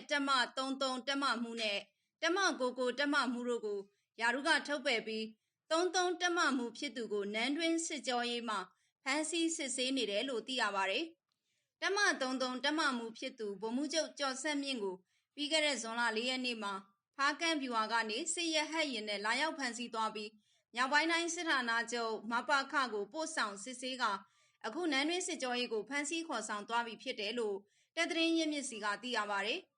ရဲ့တက်မ33တက်မမှုနဲ့တက်မ99တက်မမှုတို့ကိုယာရုကထုတ်ပယ်ပြီး33တက်မမှုဖြစ်သူကိုနန်းတွင်းစစ်ကြောရေးမှာဖမ်းဆီးစစ်ဆေးနေတယ်လို့သိရပါတယ်။တက်မ33တက်မမှုဖြစ်သူဗိုလ်မှူးချုပ်ကျော်ဆက်မြင့်ကိုပြီးခဲ့တဲ့ဇွန်လ၄ရက်နေ့မှာဖားကန့်ဗျူဟာကနေစစ်ရဟတ်ရင်နဲ့လာရောက်ဖမ်းဆီးသွားပြီးမြောက်ပိုင်းတိုင်းစစ်ဌာနချုပ်မပခကိုပို့ဆောင်စစ်ဆေးကအခုနန်းတွင်းစစ်ကြောရေးကိုဖမ်းဆီးခေါ်ဆောင်သွားပြီဖြစ်တယ်လို့တက်သတင်းရင်းမြစ်စီကသိရပါတယ်။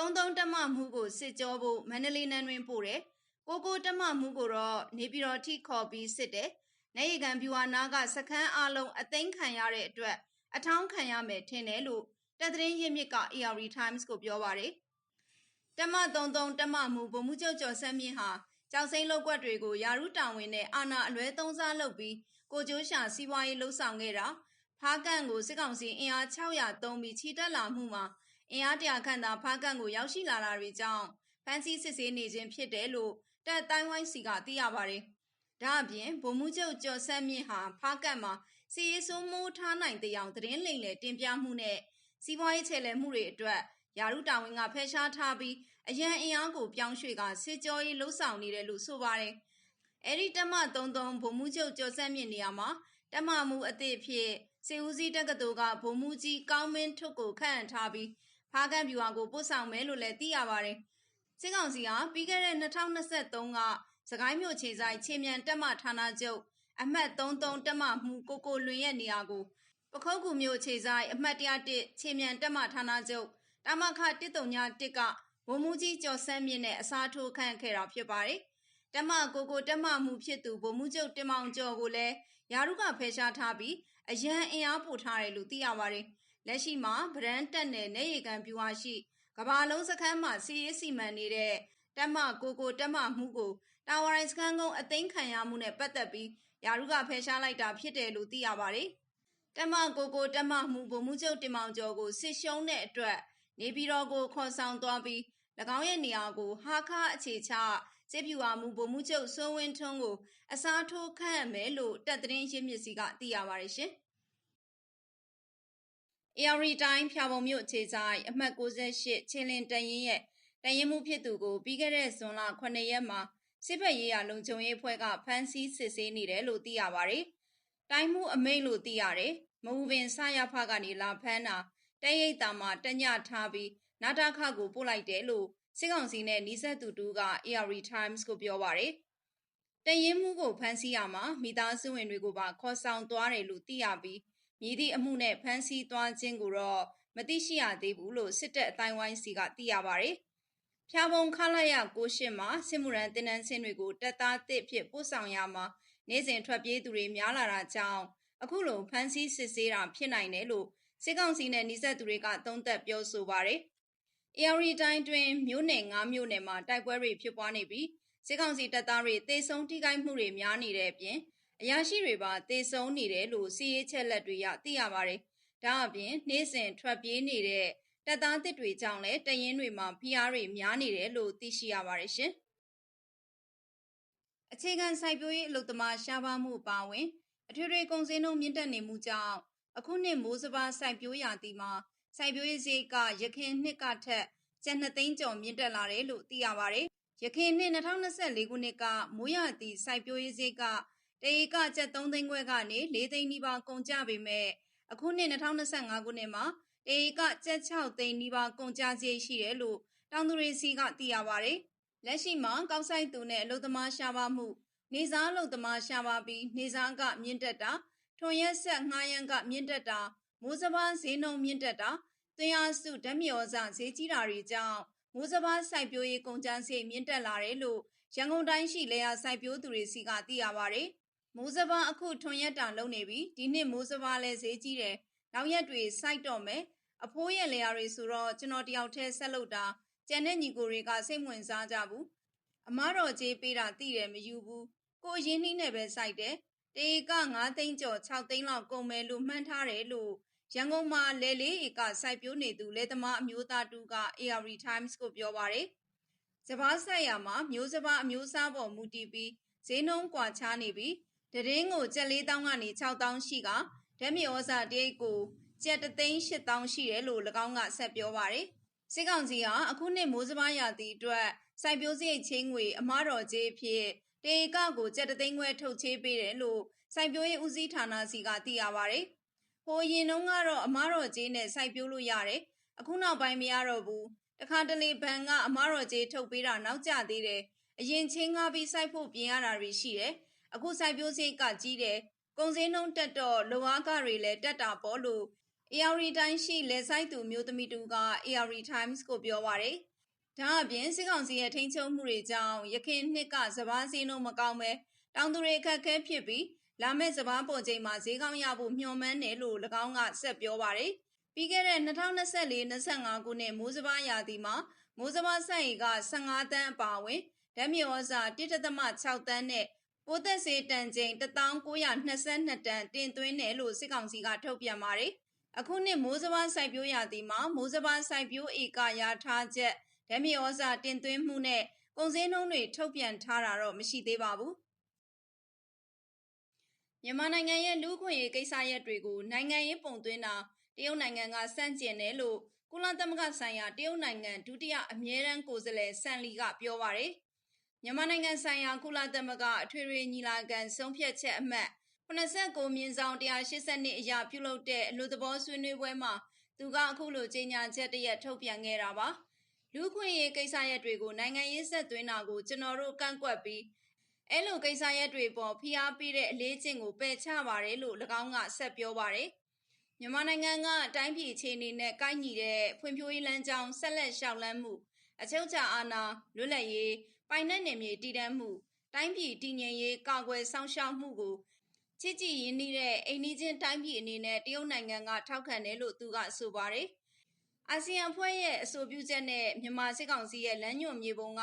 သုံးသုံးတက်မမှုကိုစစ်ကြောဖို့မန္တလေးနန်းတွင်းပို့တယ်။ကိုကိုတက်မမှုကိုတော့နေပြည်တော်ထိခေါ်ပြီးစစ်တယ်။နေရီကန်ဗျူဟာနာကစခန်းအလုံးအသိမ်းခံရတဲ့အတွက်အထောင်းခံရမယ်ထင်တယ်လို့တက်သတင်းရင်းမြစ်က AR Times ကိုပြောပါတယ်။တမ33တမမှုဗိုလ်မှူးချုပ်ကျော်ဆက်မြင့်ဟာကြောက်စိမ့်လောက်ွက်တွေကိုယာရုတောင်ဝင်နဲ့အာနာအလွဲသုံးစားလုပ်ပြီးကိုကျိုးရှာစီးပွားရေးလှုပ်ဆောင်ခဲ့တာဖားကန်ကိုစစ်ကောင်စီအင်အား600သုံးပြီးချီတက်လာမှုမှာ အင်အားတရာခန့်သာ ဖားကန်ကို ရောက်ရှိလာတာတွေကြောင့် ဖမ်းဆီးစစ်ဆေးနေခြင်းဖြစ်တယ်လို့ တပ်တိုင်းဝိုင်းစီက သိရပါတယ်။ဒါအပြင် ဗိုလ်မှူးချုပ် ကျော်ဆက်မြင့်ဟာ ဖားကန်မှာစီရေးဆိုးမိုးထားနိုင်တဲ့အောင် သတင်းလိမ်လည်တင်ပြမှုနဲ့ စီးပွားရေးချဲ့လဲမှုတွေအတွက်ယာရုတာဝန်က ဖယ်ရှားထားပြီး အရန်အင်အားကို ပြောင်းရွှေ့ကစစ်ကြောရေးလှုပ်ဆောင်နေတယ်လို့ ဆိုပါတယ်။အဲဒီတမ33ဗိုလ်မှူးချုပ် ကျော်ဆက်မြင့်နေရာမှာတမမှုအသည့်ဖြစ်စေဦးစီးတက္ကသိုလ်က ဗိုလ်မှူးကြီး ကောင်းမင်းထွတ်ကို ခန့်အပ်ထားပြီး ဖားကန်ဗျူဟာကိုပို့ဆောင်မယ်လို့လည်းသိရပါတယ်။စစ်ကောင်စီဟာပြီးခဲ့တဲ့2023ကစကိုင်းမြို့ခြေဆိုင်ခြေမြန်တက်မဌာနချုပ်အမှတ်33တက်မမှုကိုကိုလွင်ရဲ့နေရာကိုပခုတ်ကူမြို့ခြေဆိုင်အမှတ်101ခြေမြန်တက်မဌာနချုပ်တာမခ131ကဝမှုကြီးကျော်ဆန်းမြင့်နဲ့အစားထိုးခန့်ခဲ့တာဖြစ်ပါတယ်။တမကိုကိုတမမှုဖြစ်သူဗိုလ်မှူးချုပ်တင်မောင်ကျော်ကိုလည်းယာရုကဖယ်ရှားထားပြီးအရန်အင်အားပို့ထားတယ်လို့သိရပါတယ်။ လက်ရှိမှာဗရန်တက်နယ်နေရီကန်ပြူဟာရှိကဘာလုံးစခန်းမှာစီရေးစီမံနေတဲ့တက်မကိုကိုတက်မမှုကိုတာဝရိုင်စခန်းကုန်းအသိမ်းခံရမှုနဲ့ပတ်သက်ပြီးယာရုကဖယ်ရှားလိုက်တာဖြစ်တယ်လို့သိရပါတယ်။တက်မကိုကိုတက်မမှုဗိုလ်မှူးချုပ်တင်မောင်ကျော်ကိုစစ်ရှုံးတဲ့အတွက်နေပြည်တော်ကိုခေါ်ဆောင်သွားပြီး၎င်းရဲ့နေရာကိုဟာခအခြေချစစ်ပြူဟာမူဗိုလ်မှူးချုပ်စိုးဝင်းထွန်းကိုအစားထိုးခန့်အပ်မယ်လို့တပ်သတင်းရင်းမြစ်စီကသိရပါတယ်ရှင်။ AR တိုင်းဖြာပုံမြို့ခြေဆိုင်အမှတ်68ချင်းလင်းတရင်ရဲ့တရင်မှုဖြစ်သူကိုပြီးခဲ့တဲ့ဇွန်လ9ရက်မှာစစ်ဘက်ရေးရာလုံခြုံရေးအဖွဲ့ကဖမ်းဆီးစစ်ဆေးနေတယ်လို့သိရပါတယ်။တိုင်းမှုအမိန့်လို့သိရတယ်။မဟုတ်ပင်ဆရဖကနေလာဖမ်းတာတရိတ်တာမှာတညထားပြီးနာတာခကိုပို့လိုက်တယ်လို့စစ်ကောင်စီနဲ့နီးစပ်သူတူက AR Times ကိုပြောပါတယ်။တရင်မှုကိုဖမ်းဆီးရမှာမိသားစုဝင်တွေကိုပါခေါ်ဆောင်သွားတယ်လို့သိရပြီး မြည်သည့်အမှုနဲ့ဖမ်းဆီးသွားခြင်းကိုတော့မသိရှိရသေးဘူးလို့စစ်တပ်အတိုင်းဝိုင်းစီကသိရပါတယ်။ဖျားပုံခလာရကိုရှစ်မှာစစ်မှုရန်တင်နန်းစင်းတွေကိုတပ်သားတစ်ဖြစ်ပို့ဆောင်ရမှာနေ့စဉ်ထွက်ပြေးသူတွေများလာတာကြောင့်အခုလိုဖမ်းဆီးစစ်ဆေးတာဖြစ်နိုင်တယ်လို့စစ်ကောင်စီနဲ့နှိစက်သူတွေကသုံးသပ်ပြောဆိုပါတယ်။ AR တိုင်းတွင်မြို့နယ်၅မြို့နယ်မှာတိုက်ပွဲတွေဖြစ်ပွားနေပြီးစစ်ကောင်စီတပ်သားတွေတေဆုံးထိခိုက်မှုတွေများနေတဲ့အပြင် အရာရှိတွေပါတေဆုံးနေတယ်လို့စီးရေးချက်လက်တွေရသိရပါတယ်။ဒါအပြင်နေ့စဉ်ထွက်ပြေးနေတဲ့တပ်သားတစ်တွေကြောင့်လည်းတရင်တွေမှာဖိအားတွေများနေတယ်လို့သိရှိရပါတယ်ရှင်။အခြေခံစိုက်ပျိုးရေးအလုပ်သမားရှားပါမှုပါဝင်အထွေထွေကုန်စည်နှုန်းမြင့်တက်နေမှုကြောင့်အခုနှစ်မိုးစပါးစိုက်ပျိုးရာသီမှာစိုက်ပျိုးရေးဈေးကရခင်နှစ်ကထက်ကျပ်2သိန်းကျော်မြင့်တက်လာတယ်လို့သိရပါတယ်။ရခင်နှစ်2024ခုနှစ်ကမိုးရာသီစိုက်ပျိုးရေးဈေးက တရေကကျပ်3သိန်းခွဲကနေ4သိန်းနီးပါးကုန်ကျပေမဲ့အခုနှစ်2025ခုနှစ်မှာတရေကကျပ်6သိန်းနီးပါးကုန်ကျစရိတ်ရှိတယ်လို့တောင်သူတွေစီကသိရပါတယ်။လက်ရှိမှာကောက်ဆိုင်သူနဲ့အလုပ်သမားရှားပါမှုနေစားအလုပ်သမားရှားပါပြီးနေစားကမြင့်တက်တာထွန်ရက်ဆက်ငှားရမ်းကမြင့်တက်တာမိုးစပါးဈေးနှုန်းမြင့်တက်တာသွင်းအားစုဓာတ်မြေဩဇဈေးကြီးတာတွေကြောင့်မိုးစပါးစိုက်ပျိုးရေးကုန်ကျစရိတ်မြင့်တက်လာတယ်လို့ရန်ကုန်တိုင်းရှိလေယာစိုက်ပျိုးသူတွေစီကသိရပါတယ်။ မိုးစပါးအခုထွန်ရက်တာလုံနေပြီဒီနှစ်မိုးစပါးလည်းဈေးကြီးတယ်။နောက်ရက်တွေစိုက်တော့မယ်။အဖိုးရဲ့လေယာတွေဆိုတော့ကျွန်တော်တယောက်တည်းဆက်လုပ်တာကျန်တဲ့ညီကိုတွေကစိတ်ဝင်စားကြဘူး။အမားတော်ကြီးပေးတာသိတယ်မယူဘူး။ကိုအရင်နှီးနဲ့ပဲစိုက်တယ်။တေက9သိန်းကျော်6သိန်းလောက်ကုန်မယ်လို့မှန်းထားတယ်လို့ရန်ကုန်မှာလယ်လေးဧကစိုက်ပျိုးနေသူလယ်သမားအမျိုးသားတူက AR Times ကိုပြောပါရယ်။စဘာဆိုင်ရာမှာမျိုးစဘာအမျိုးအစားပေါ်မူတည်ပြီးဈေးနှုန်းကွာခြားနေပြီး တရင်ကိုကျပ်၄000ကနေ6000ရှိကဓာတ်မြေဩဇာတရိတ်ကိုကျပ်3သိန်း8000ရှိတယ်လို့၎င်းကဆက်ပြောပါရယ်စစ်ကောင်စီဟာအခုနှစ်မိုးစပါးရာသီအတွက်စိုက်ပျိုးစရိတ်ချင်းငွေအမားတော်ကြေးဖြစ်တေကကိုကျပ်တသိန်းခွဲထုတ်ချေးပေးတယ်လို့စိုက်ပျိုးရေးဦးစီးဌာနစီကသိရပါဗျ။ဟိုရင်တုန်းကတော့အမားတော်ကြေးနဲ့စိုက်ပျိုးလို့ရတယ်။အခုနောက်ပိုင်းမရတော့ဘူး။တခါတလေဘဏ်ကအမားတော်ကြေးထုတ်ပေးတာနောက်ကျသေးတယ်။အရင်ချင်းကားပြီးစိုက်ဖို့ပြင်ရတာတွေရှိတယ်။ အခုစိုက်ပျိုးစရိတ်ကကြီးတယ်။ကုန်စည်နှုန်းတက်တော့လုံအားကတွေလည်းတက်တာပေါ့လို့ AR တိုင်းရှိလေဆိုင်သူမျိုးသမီးတူက AR Times ကိုပြောပါရယ်ဒါအပြင်စစ်ကောင်စီရဲ့ထိန်းချုပ်မှုတွေကြောင့်ရခိုင်နှစ်ကစပားစည်းနှုန်းမကောင်းပဲတောင်သူတွေအခက်အခဲဖြစ်ပြီးလာမယ့်စပားပေါ်ချိန်မှာဈေးကောင်းရဖို့မျှော်မှန်းတယ်လို့၎င်းကဆက်ပြောပါရယ်ပြီးခဲ့တဲ့2024-25ခုနှစ်မိုးစပားရာသီမှာမိုးစပားဆိုင်က15တန်းအပါအဝင်ဓာတ်မြေဩဇာ1.6တန်းနဲ့ ပိုးသက်စေတန်ချိန်1922တန်းတင်သွင်းတယ်လို့စစ်ကောင်စီကထုတ်ပြန်ပါတယ်။အခုနှစ်မိုးစဘာစိုက်ပျိုးရာသီမှာမိုးစဘာစိုက်ပျိုးဧကရထားချက်ဓမြဩဇာတင်သွင်းမှုနဲ့ကုန်စည်နှုန်းတွေထုတ်ပြန်ထားတာတော့မရှိသေးပါဘူးမြန်မာနိုင်ငံရဲ့လူ့ခွင့်ရေးကိစ္စရပ်တွေကိုနိုင်ငံရေးပုံသွင်းတာတရုတ်နိုင်ငံကစန့်ကျင်တယ်လို့ကုလသမဂ္ဂဆိုင်ရာတရုတ်နိုင်ငံဒုတိယအမြဲတမ်းကိုယ်စားလှယ်ဆန်လီကပြောပါရယ် မြန်မာနိုင်ငံဆိုင်ရာကုလသမဂ္ဂအထွေထွေညီလာခံဆုံးဖြတ်ချက်အမှတ်89မြင်းဆောင်182အရာပြုလုပ်တဲ့အလို့သဘောဆွေးနွေးပွဲမှာသူကအခုလိုကြေညာချက်တရက်ထုတ်ပြန်ခဲ့တာပါလူခွင့်ရေးကိစ္စရပ်တွေကိုနိုင်ငံရေးဆက်သွင်းတာကိုကျွန်တော်တို့ကန့်ကွက်ပြီးအဲ့လိုကိစ္စရပ်တွေပေါ်ဖိအားပေးတဲ့အလေးကျင့်ကိုပယ်ချပါတယ်လို့၎င်းကဆက်ပြောပါတယ်မြန်မာနိုင်ငံကအတိုင်းပြည်အခြေအနေနဲ့ကိုက်ညီတဲ့ဖွံ့ဖြိုးရေးလမ်းကြောင်းဆက်လက်ရှောက်လန်းမှု အချုပ်အခြာအာဏာလွတ်လပ်ရေးပိုင်နဲ့နယ်မြေတည်တံ့မှုတိုင်းပြည်တည်ငြိမ်ရေးကာကွယ်စောင့်ရှောက်မှုကိုချစ်ကြည်ရင်းနှီးတဲ့အိမ်နီးချင်းတိုင်းပြည်အနေနဲ့တရုတ်နိုင်ငံကထောက်ခံတယ်လို့သူကဆိုပါတယ်။အာဆီယံဖွဲ့ရဲ့အဆိုပြုချက်နဲ့မြန်မာစစ်ကောင်စီရဲ့လမ်းညွှန်မြေပုံက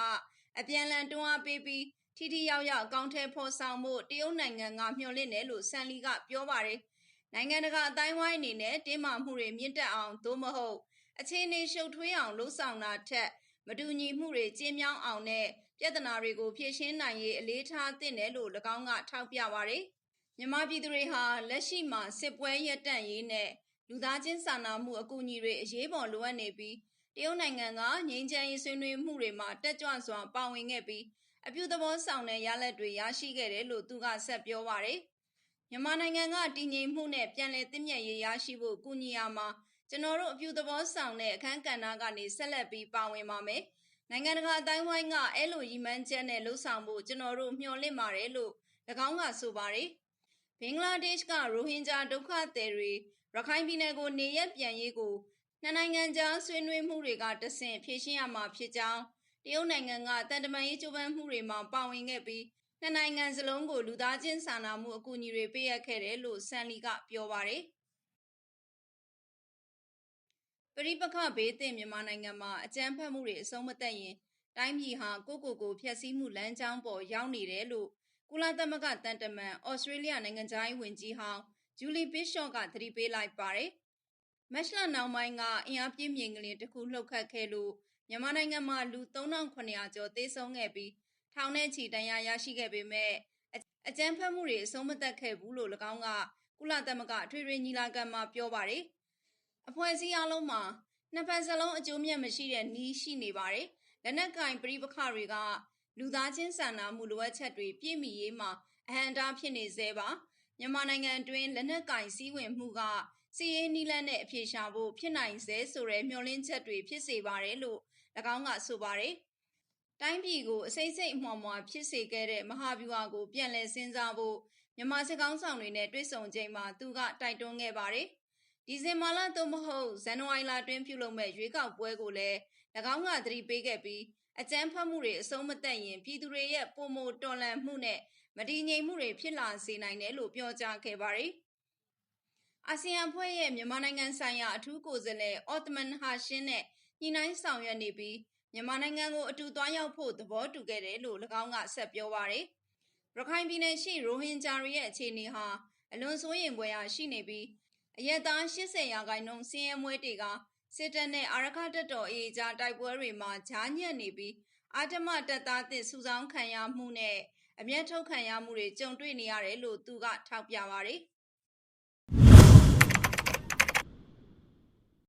အပြန်လန်တွန်းအားပေးပြီးထိထိရောက်ရောက်အကောင့်ထဲဖော်ဆောင်မှုတရုတ်နိုင်ငံကမျှော်လင့်တယ်လို့ဆန်လီကပြောပါတယ်။နိုင်ငံတကာအတိုင်းဝိုင်းအနေနဲ့တင်းမာမှုတွေမြင့်တက်အောင်သို့မဟုတ်အခြေအနေရှုပ်ထွေးအောင်လှုံ့ဆော်တာထက် မတူညီမှုတွေကျင်းမြောင်းအောင်နဲ့ပြဿနာတွေကိုဖြေရှင်းနိုင်ရေးအလေးထားသင့်တယ်လို့၎င်းကထောက်ပြပါတယ်။မြန်မာပြည်သူတွေဟာလက်ရှိမှာစစ်ပွဲရပ်တန့်ရေးနဲ့လူသားချင်းစာနာမှုအကူအညီတွေအရေးပေါ်လိုအပ်နေပြီးတရုတ်နိုင်ငံကငြိမ်းချမ်းရေးဆွေးနွေးမှုတွေမှာတက်ကြွစွာပါဝင်ခဲ့ပြီးအပြုသဘောဆောင်တဲ့ရလဒ်တွေရရှိခဲ့တယ်လို့သူကဆက်ပြောပါတယ်။မြန်မာနိုင်ငံကတည်ငြိမ်မှုနဲ့ပြန်လည်သင့်မြတ်ရေးရရှိဖို့ကူညီရမှာ ကျွန်တော်တို့အပြုသဘောဆောင်တဲ့အခန်းကဏ္ဍကနေဆက်လက်ပြီးပါဝင်ပါမယ်။နိုင်ငံတကာအတိုင်းဝိုင်းကအဲ့လိုရည်မှန်းချက်နဲ့လှုပ်ဆောင်ဖို့ကျွန်တော်တို့မျှော်လင့်ပါတယ်လို့၎င်းကဆိုပါတယ်။ဘင်္ဂလားဒေ့ရှ်ကရိုဟင်ဂျာဒုက္ခသည်တွေရခိုင်ပြည်နယ်ကိုနေရက်ပြန်ရေးကိုနှစ်နိုင်ငံကြားဆွေးနွေးမှုတွေကတဆင့်ဖြေရှင်းရမှာဖြစ်ကြောင်းတရုတ်နိုင်ငံကတန်တမာရေးကြိုးပမ်းမှုတွေမှာပါဝင်ခဲ့ပြီးနှစ်နိုင်ငံစလုံးကိုလူသားချင်းစာနာမှုအကူအညီတွေပေးအပ်ခဲ့တယ်လို့ဆန်လီကပြောပါတယ် ပရိပခဘေးသင့်မြန်မာနိုင်ငံမှာအကြမ်းဖက်မှုတွေအဆုံးမသက်ရင်တိုင်းပြည်ဟာကိုကိုကိုဖျက်ဆီးမှုလမ်းကြောင်းပေါ်ရောက်နေတယ်လို့ကုလသမဂ္ဂတန်တမန်ဩစတြေးလျနိုင်ငံသားရေးဝန်ကြီးဟောင်းဂျူလီဘစ်ရှော့ကသတိပေးလိုက်ပါတယ်။မက်လနောက်ပိုင်းကအင်အားပြင်းမြင်ကလေးတစ်ခုလှုပ်ခတ်ခဲ့လို့မြန်မာနိုင်ငံမှာလူ3900ကျော်သေဆုံးခဲ့ပြီးထောင်နဲ့ချီတန်းရရရှိခဲ့ပေမဲ့အကြမ်းဖက်မှုတွေအဆုံးမသက်ခဲ့ဘူးလို့၎င်းကကုလသမဂ္ဂထွေထွေညီလာခံမှာပြောပါတယ်။ အဖွဲ့အစည်းအလုံးမှာနှစ်ဖက်စလုံးအကျိုးမြတ်မရှိတဲ့နီးရှိနေပါတယ်။လက်နက်ကင်ပြိပခတွေကလူသားချင်းစာနာမှုလိုအပ်ချက်တွေပြည့်မီရေးမှာအဟံတားဖြစ်နေသေးပါမြန်မာနိုင်ငံတွင်းလက်နက်ကင်စည်းဝင်မှုကစီးရေးနီလန်းနဲ့အပြေရှာဖို့ဖြစ်နိုင်စေဆိုတဲ့မျှော်လင့်ချက်တွေဖြစ်စေပါတယ်လို့၎င်းကဆိုပါတယ်တိုင်းပြည်ကိုအစိမ့်စိမ့်အမှော်မှော်ဖြစ်စေခဲ့တဲ့မဟာဗျူဟာကိုပြန်လည်စဉ်းစားဖို့မြန်မာစစ်ကောင်းဆောင်တွေနဲ့တွေ့ဆုံချိန်မှာသူကတိုက်တွန်းခဲ့ပါတယ် ဒီဇင်ဘာလသို့မဟုတ်ဇန်နဝါရီလတွင်ပြုလုပ်မဲ့ရွေးကောက်ပွဲကိုလည်း၎င်းကသတိပေးခဲ့ပြီးအကြမ်းဖက်မှုတွေအဆုံးမသက်ရင်ပြည်သူတွေရဲ့ပုံမတော်လှန်မှုနဲ့မတည်ငြိမ်မှုတွေဖြစ်လာစေနိုင်တယ်လို့ပြောကြားခဲ့ပါတယ်။အာဆီယံဖွဲ့ရဲ့မြန်မာနိုင်ငံဆိုင်ရာအထူးကိုယ်စားလှယ်အော်တမန်ဟာရှင်းနဲ့ညှိနှိုင်းဆောင်ရွက်နေပြီးမြန်မာနိုင်ငံကိုအတူသွားရောက်ဖို့သဘောတူခဲ့တယ်လို့၎င်းကဆက်ပြောပါတယ်။ရခိုင်ပြည်နယ်ရှိရိုဟင်ဂျာတွေရဲ့အခြေအနေဟာအလွန်စိုးရိမ်ဖွယ်ရာရှိနေပြီး အရက်သား80ရာခိုင်နှုန်းစင်းရဲမွေးတွေကစစ်တပ်နဲ့အာရခတပ်တော်အေကြားတိုက်ပွဲတွေမှာဂျားညက်နေပြီးအာတမတပ်သားသစ်စုဆောင်းခံရမှုနဲ့အမျက်ထုတ်ခံရမှုတွေကြုံတွေ့နေရတယ်လို့သူကထောက်ပြပါတယ်။